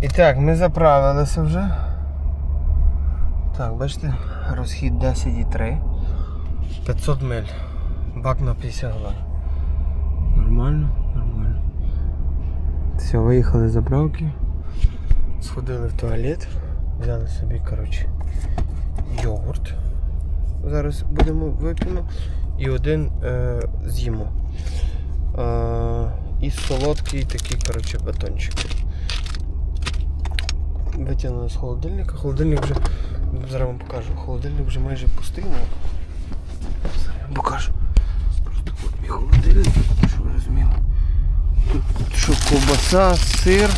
І так, ми заправилися вже. Так, бачите, розхід 10,3. 500 миль. Бак на 50 галон. Нормально, нормально. Все, виїхали з заправки. Сходили в туалет. Взяли собі, коротше, йогурт. Зараз будемо вип'ємо. І один е, з'їмо. Е, і солодкий такий, коротше, батончик. Витягнули з холодильника. Холодильник вже. Зараз вам покажу. Холодильник вже майже пустий. ну, Зараз вам покажу. Просто от мій холодильник, щоб ви розуміли. Тут що ковбаса, сир,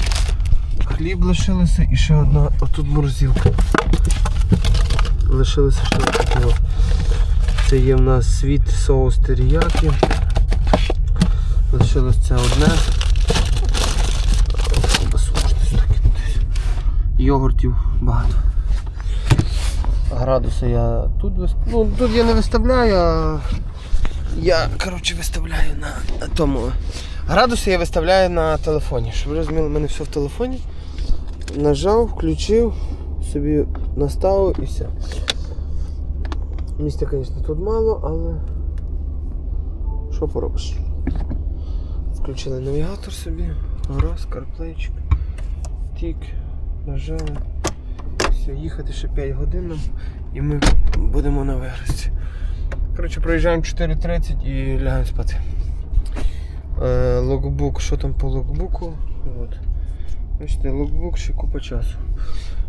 хліб лишилося і ще одна отут морозилка. Лишилося ще такого. Це є в нас світ соус теріякі. Лишилось це одне. Йогуртів багато. Градуси я тут вис- Ну тут я не виставляю, а я коротше виставляю на тому. Градуси я виставляю на телефоні. Щоб ви розуміли, в мене все в телефоні. Нажав, включив, собі наставив і все. Місця, звісно, тут мало, але що поробиш? Включили навігатор собі, раз, карплейчик, тік, нажали. Все, їхати ще 5 годин і ми будемо на вигрузці. Коротше, проїжджаємо 4.30 і лягаємо спати. Е, логбук, що там по логбуку? От. Бачите, логбук ще купа часу.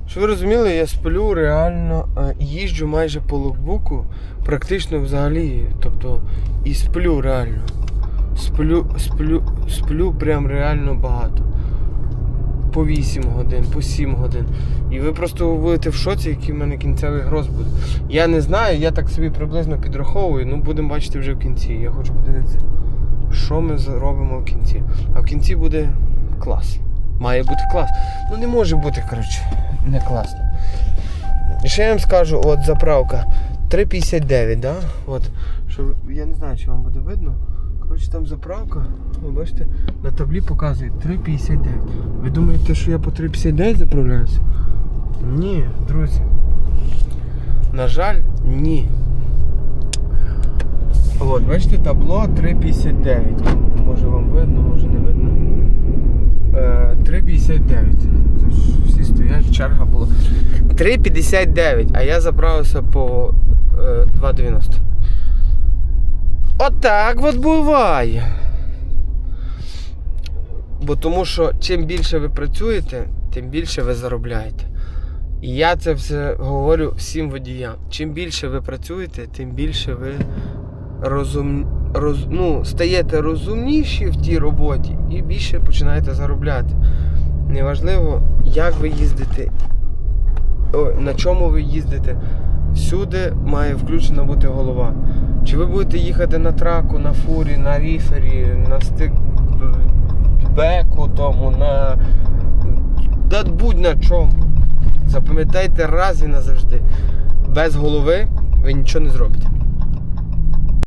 Щоб ви розуміли, я сплю реально, е, їжджу майже по логбуку, практично взагалі. Тобто і сплю реально. Сплю, сплю, сплю прям реально багато. По 8 годин, по 7 годин. І ви просто будете в шоці, який в мене кінцевий гроз буде. Я не знаю, я так собі приблизно підраховую, ну будемо бачити вже в кінці. Я хочу подивитися, що ми зробимо в кінці. А в кінці буде клас. Має бути клас. Ну не може бути, коротше, не класно. І ще я вам скажу, от заправка 3,59, да? От, що, я не знаю, чи вам буде видно. Коротше, там заправка, ви бачите, на таблі показує 3,59. Ви думаєте, що я по 3,59 заправляюся? Ні, друзі. На жаль, ні. От, бачите, табло 3,59. Може вам видно, може не видно. Е, 3,59. Тож всі стоять, черга була. 3,59, а я заправився по е, 2,90. Отак от буває. Бо тому що чим більше ви працюєте, тим більше ви заробляєте. І я це все говорю всім водіям. Чим більше ви працюєте, тим більше ви розум... роз... ну, стаєте розумніші в тій роботі і більше починаєте заробляти. Неважливо, як ви їздите, на чому ви їздите. Всюди має включена бути голова. Чи ви будете їхати на траку, на фурі, на ріфері, на стикбеку, тому, на. Да будь на чому. Запам'ятайте раз і назавжди. Без голови ви нічого не зробите.